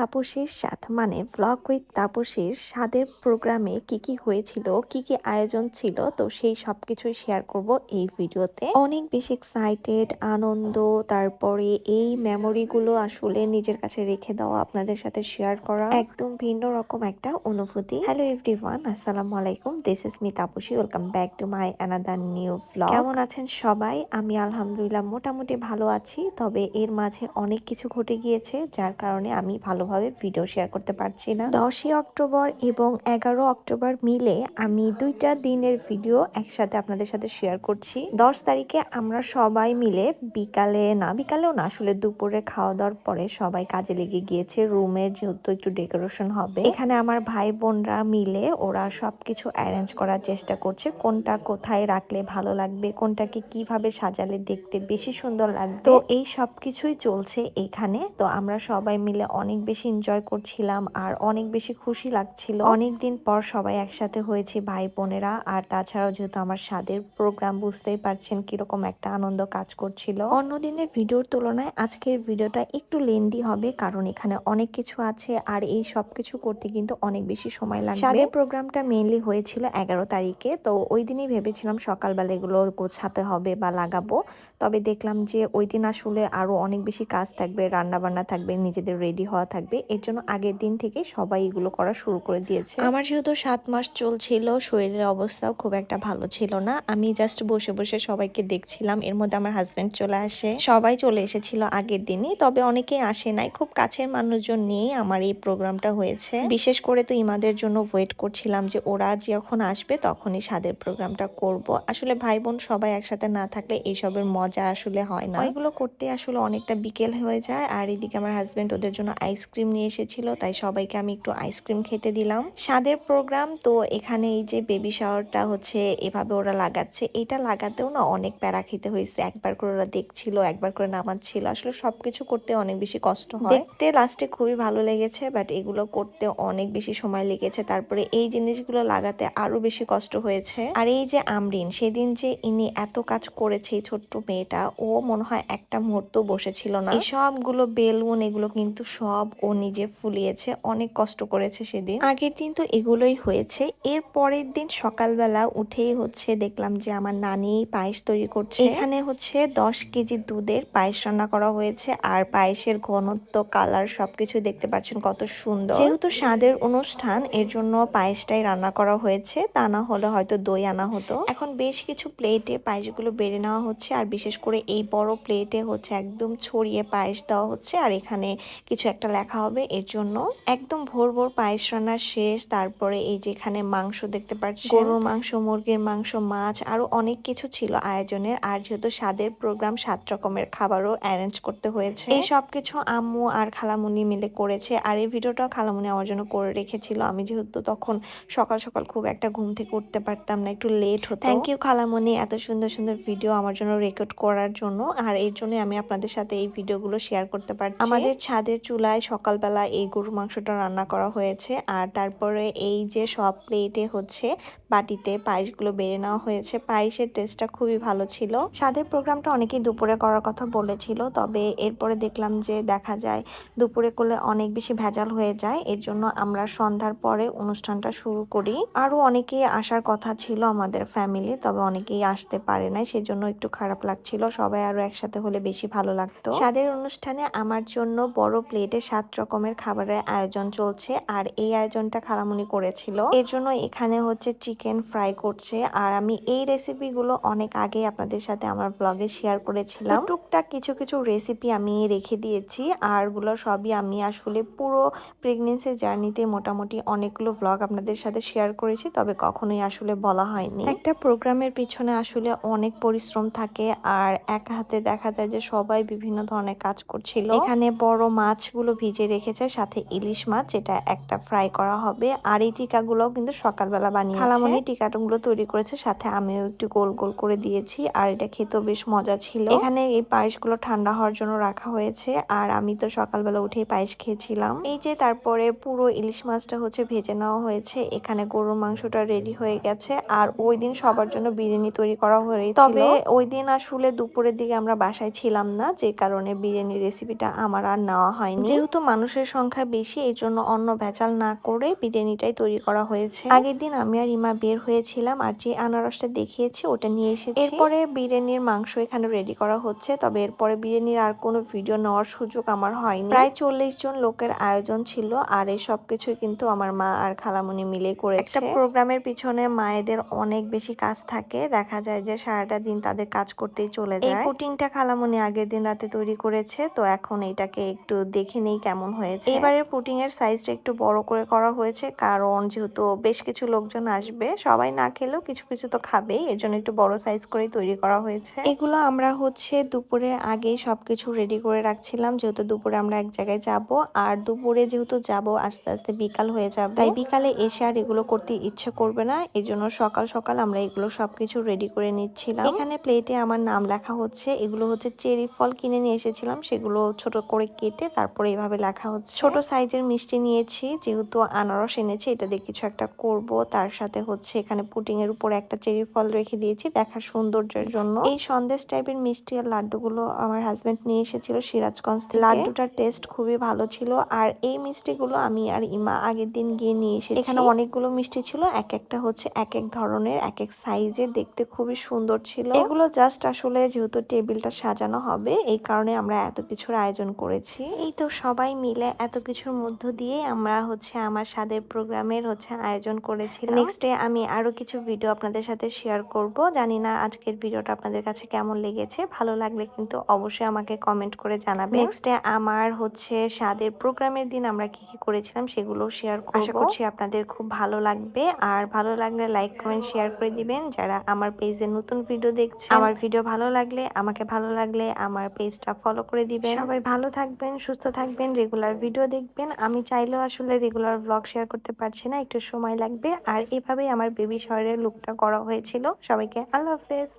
তাপসীর স্বাদ মানে vlog with তাপসীর স্বাদের প্রোগ্রামে কি কি হয়েছিল, কি কি আয়োজন ছিল, তো সেই সব কিছুই শেয়ার করব এই ভিডিওতে। অনেক বেশি এক্সাইটেড আনন্দ, তারপরে এই মেমোরিগুলো আসলে নিজের কাছে রেখে দেওয়া, আপনাদের সাথে শেয়ার করা। একদম ভিন্ন রকম একটা অনুভূতি। হ্যালো এভরিওয়ান আসসালামু আলাইকুম। This is me Tapasi. Welcome back to my another new vlog কেমন আছেন সবাই? আমি আলহামদুলিল্লাহ মোটামুটি ভালো আছি, তবে এর মাঝে অনেক কিছু ঘটে গিয়েছে, যার কারণে আমি ভালোভাবে ভিডিও শেয়ার করতে পারছি না। দশই অক্টোবর এবং এগারো অক্টোবর মিলে আমি দুইটা দিনের ভিডিও একসাথে আপনাদের সাথে শেয়ার করছি। দশ তারিখে আমরা সবাই মিলে বিকালে না, বিকালেও না, আসলে দুপুরে খাওয়া দাওয়ার পরে সবাই কাজে লেগে গিয়েছে। রুমের যেহেতু একটু ডেকোরেশন হবে। এখানে আমার ভাই বোনরা মিলে ওরা সবকিছু অ্যারেঞ্জ করার চেষ্টা করছে। কোনটা কোথায় রাখলে ভালো লাগবে, কোনটাকে কীভাবে সাজালে দেখতে বেশি সুন্দর লাগবে। তো এই সব কিছুই চলছে এখানে। তো আমরা সবাই মিলে অনেক বেশি এনজয় করছিলাম আর অনেক বেশি খুশি লাগছিল। অনেক দিন পর সবাই একসাথে হয়েছে ভাই বোনেরা আর তাছাড়াও যেহেতু আমার স্বাদের প্রোগ্রাম বুঝতেই পারছেন কীরকম একটা আনন্দ কাজ করছিল। অন্য দিনের ভিডিওর তুলনায় আজকের ভিডিওটা একটু লেন্দি হবে কারণ এখানে অনেক কিছু আছে আর এই সব কিছু করতে কিন্তু অনেক বেশি সময় লাগবে। স্বাদের প্রোগ্রামটা মেনলি হয়েছিল এগারো তারিখে তো ওই দিনই ভেবেছিলাম সকালবেলা এগুলো গোছাতে হবে বা লাগাবো। তবে দেখলাম যে ওই দিন আসলে আরও অনেক বেশি কাজ থাকবে রান্না বান্না থাকবে নিজেদের রেডি হওয়া থাকবে। এর জন্য আগের দিন থেকে সবাই এগুলো করা শুরু করে দিয়েছে। আমার যেহেতু সাত মাস চলছিল শরীরের অবস্থাও খুব একটা ভালো ছিল না। আমি জাস্ট বসে বসে সবাইকে দেখছিলাম এর মধ্যে আমার হাজবেন্ড চলে আসে। সবাই চলে এসেছিল আগের দিনই তবে অনেকেই আসে নাই। খুব কাছের মানুষজন নিয়েই আমার এই প্রোগ্রামটা হয়েছে। বিশেষ করে তো ইমাদের জন্য ওয়েট করছিলাম যে ওরা যখন আসবে তখনই স্বাদের প্রোগ্রামটা করব। আসলে ভাই বোন সবাই একসাথে না থাকলে এইসবের মজা আসলে হয় না। এগুলো করতে আসলে অনেকটা বিকেল হয়ে যায় আর এদিকে আমার হাজব্যান্ড ওদের জন্য আইসক্রিম নিয়ে এসেছিল, তাই সবাইকে আমি একটু আইসক্রিম খেতে দিলাম। স্বাদের প্রোগ্রাম, তো এখানে এই যে বেবি শাওয়ারটা হচ্ছে এভাবে ওরা লাগাচ্ছে, এটা লাগাতেও না অনেক প্যারা খেতে হয়েছে। একবার করে ওরা দেখছিল, একবার করে নামাচ্ছিল, আসলে সবকিছু করতে অনেক বেশি কষ্ট হয়। দেখতে লাস্টে খুবই ভালো লেগেছে বাট এগুলো করতে অনেক বেশি সময় লেগেছে। তারপরে এই জিনিসগুলো লাগাতে আরও বেশি কষ্ট হয়েছে। আর এই যে আমরিন, সেদিন যে ইনি এত কাজ করেছে এই ছোট্ট মেয়েটা, ও মনে হয় একটা মুহূর্ত বসেছিল না। সবগুলো বেলুন, এগুলো কিন্তু সব ও নিজে ফুলিয়েছে, অনেক কষ্ট করেছে সেদিন। আগের দিন তো এগুলোই হয়েছে। এর পরের দিন সকালবেলা উঠেই হচ্ছে দেখলাম যে আমার নানি পায়েস তৈরি করছে। এখানে হচ্ছে দশ কেজি দুধের পায়েস রান্না করা হয়েছে। আর পায়েসের ঘনত্ব, কালার সবকিছু দেখতে পাচ্ছেন কত সুন্দর। যেহেতু স্বাদের অনুষ্ঠান, এর জন্য পায়েসটাই রান্না করা হয়েছে। তা না হলে হয়তো দই আনা হতো। এখন বেশ কিছু প্লেটে পায়েসগুলো বেড়ে নেওয়া হচ্ছে। আর বিশেষ করে এই বড় প্লেটে হচ্ছে একদম ছড়িয়ে পায়েস দেওয়া হচ্ছে। আর এখানে কিছু একটা লেখা হবে এর জন্য একদম ভোর ভোর পায়েস রান্না শেষ। তারপরে এই যেখানে মাংস দেখতে পাচ্ছি গরুর মাংস মুরগির মাংস মাছ আরও অনেক কিছু ছিল আয়োজনের। আর যেহেতু স্বাদের প্রোগ্রাম সাত রকমের খাবারও অ্যারেঞ্জ করতে হয়েছে। এই সব কিছু আম্মু আর খালামুনি মিলে করেছে। আর এই ভিডিওটাও খালামুনি আমার জন্য করে রেখেছিল। আমি যেহেতু তখন সকাল সকাল খুব একটা ঘুম থেকে উঠতে পারতাম না একটু লেট হতো। থ্যাংক ইউ খালামুনি এত সুন্দর সুন্দর ভিডিও আমার জন্য রেকর্ড করার জন্য। আর এর জন্য আমি আপনাদের সাথে এই ভিডিওগুলো শেয়ার করতে পারছি। আমাদের ছাদের চুলায় সকালবেলা এই গরুর মাংসটা রান্না করা হয়েছে। আর তারপরে এই যে সব প্লেটে হচ্ছে বাটিতে পায়েসগুলো বেড়ে নেওয়া হয়েছে। পায়েসের টেস্টটা খুবই ভালো ছিল। স্বাদের প্রোগ্রামটা অনেকেই দুপুরে করার কথা বলেছিল, তবে এরপরে দেখলাম যে দেখা যায় দুপুরে করলে অনেক বেশি ভেজাল হয়ে যায়। এর জন্য আমরা সন্ধ্যার পরে অনুষ্ঠানটা শুরু করি। আরও অনেকেই আসার কথা ছিল আমাদের ফ্যামিলি তবে অনেকেই আসতে পারে নাই, সেজন্য একটু খারাপ লাগছিল। সবাই আরও একসাথে হলে বেশি ভালো লাগতো। স্বাদের অনুষ্ঠানে আমার জন্য বড় প্লেটে সাত রকমের খাবারের আয়োজন চলছে আর এই আয়োজনটা খালামুনি করেছিল। এর জন্য এখানে হচ্ছে চিকেন ফ্রাই করছে আর আমি এই রেসিপিগুলো অনেক আগে আপনাদের সাথে আমার ব্লগে শেয়ার করেছিলাম। টুকটাক কিছু কিছু রেসিপি আমি রেখে দিয়েছি আরগুলো সবই আমি আসলে পুরো প্রেগনেন্সি জার্নিতে মোটামুটি অনেকগুলো ব্লগ আপনাদের সাথে শেয়ার করেছি, তবে কখনোই আসলে বলা হয়নি। একটা প্রোগ্রামের পিছনে আসলে অনেক পরিশ্রম থাকে আর এক হাতে দেখা যায় যে সবাই বিভিন্ন ধরনের কাজ করছিল। এখানে বড় মাছগুলো ভিজে রেখেছে সাথে ইলিশ মাছ যেটা একটা ফ্রাই করা হবে। আর এই টিকাগুলো কিন্তু সকালবেলা বানিয়ে খালামনি টিকাগুলো তৈরি করেছে সাথে আমিও একটু গোল গোল করে দিয়েছি। আর এটা খেতেও বেশ মজা ছিল। এখানে এই পায়েসগুলো ঠান্ডা হওয়ার জন্য রাখা হয়েছে। আর আমি তো সকালবেলা উঠেই পায়েস খেয়েছিলাম। এই যে তারপরে পুরো ইলিশ মাছটা হচ্ছে ভেজে নেওয়া হয়েছে। এখানে গরুর মাংসটা রেডি হয়ে গেছে। আর ওই দিন সবার জন্য বিরিয়ানি তৈরি করা হয়েছিল। তবে ওই দিন আসলে দুপুরের দিকে আমরা বাসায় ছিলাম না যে কারণে বিরিয়ানি রেসিপিটা আমার আর নেওয়া হয়নি। যেহেতু মানুষের সংখ্যা বেশি এই জন্য অন্য ভেজাল না করে বিরিয়ানিটাই তৈরি করা হয়েছে। আগের দিন আমি আর ইমা বের হয়েছিলাম আর যে আনারসটা দেখিয়েছি ওটা নিয়ে এসেছি। এরপরে বিরিয়ানির মাংস এখানে রেডি করা হচ্ছে, তবে এরপরে বিরিয়ানির আর কোনো ভিডিও নেওয়ার সুযোগ আমার হয়নি। প্রায় চল্লিশ জন লোকের আয়োজন ছিল আর এই সবকিছুই কিন্তু আমার মা আর খালামুনি মিলে করেছে। একটা প্রোগ্রামের পিছনে মায়েদের অনেক বেশি কাজ থাকে, দেখা যায় যে সারাটা দিন তাদের কাজ করতেই চলে যায়। এই পুটিংটা খালামুনি আগের দিন রাতে তৈরি করেছে, তো এখন এটাকে একটু দেখে নেই কেমন হয়েছে? এবারে পুটিং এর সাইজটা একটু বড় করে করা হয়েছে কারণ যেহেতু বেশ কিছু লোকজন আসবে সবাই না খেলেও কিছু কিছু তো খাবেই এর জন্য একটু বড় সাইজ করে তৈরি করা হয়েছে। এগুলো আমরা হচ্ছে দুপুরে আগেই সবকিছু রেডি করে রাখছিলাম যেহেতু দুপুরে আমরা এক জায়গায় যাব আর দুপুরে যেহেতু যাব আস্তে আস্তে বিকাল হয়ে যাবে তাই বিকালে এসে আর এগুলো করতে ইচ্ছে করবে না এই জন্য সকাল সকাল আমরা এগুলো সবকিছু রেডি করে নিচ্ছিলাম। এখানে প্লেটে আমার নাম লেখা হচ্ছে এগুলো হচ্ছে চেরি ফল কিনে নিয়ে এসেছিলাম সেগুলো ছোট করে কেটে তারপরে এইভাবে লেখা হচ্ছে। ছোট সাইজের মিষ্টি নিয়েছি যেহেতু আনারস এনেছি এটা দিয়ে কিছু একটা করব। তার সাথে হচ্ছে এখানে পুটিং এর উপরে একটা চেরি ফল রেখে দিয়েছি দেখার সৌন্দর্যের জন্য। এই সন্দেশ টাইপের মিষ্টি আর লাড্ডুগুলো আমার হাজবেন্ড নিয়ে এসেছিল সিরাজগঞ্জ থেকে। লাড্ডুটার টেস্ট খুবই ভালো ছিল। আর এই মিষ্টিগুলো আমি আর ইমা আগের দিন গিয়ে নিয়ে এসেছি। এখানে অনেকগুলো মিষ্টি ছিল এক একটা হচ্ছে এক এক ধরনের এক এক সাইজের দেখতে খুবই সুন্দর ছিল। এগুলো জাস্ট আসলে যেহেতু টেবিলটা সাজানো হবে এই কারণে আমরা এত কিছুর আয়োজন করেছি। এই তো সবাই মিলে এত কিছুর মধ্য দিয়ে আমরা হচ্ছে আমার স্বাদের প্রোগ্রামের হচ্ছে আয়োজন করেছি নেক্সট ডে আমি আরও কিছু ভিডিও আপনাদের সাথে শেয়ার করব। জানি না আজকের ভিডিওটা আপনাদের কাছে কেমন লেগেছে। ভালো লাগলে কিন্তু অবশ্যই আমাকে কমেন্ট করে জানাবে নেক্সট ডে আমার হচ্ছে স্বাদের প্রোগ্রামের দিন আমরা কি কি করেছিলাম সেগুলো শেয়ার আশা করছি আপনাদের খুব ভালো লাগবে। আর ভালো লাগলে লাইক কমেন্ট শেয়ার করে দিবেন। যারা আমার পেজে নতুন ভিডিও দেখছে আমার ভিডিও ভালো লাগলে আমাকে ভালো লাগলে আমার পেজটা ফলো করে দিবেন। সবাই ভালো থাকবেন সুস্থ থাকবেন রেগুলার ভিডিও দেখবেন। আমি চাইলেও আসলে রেগুলার ব্লগ শেয়ার করতে পারছি না, একটু সময় লাগবে। আর এভাবেই আমার বেবি শহরের লুকটা করা হয়েছিল। সবাইকে আল্লাহ হাফেজ।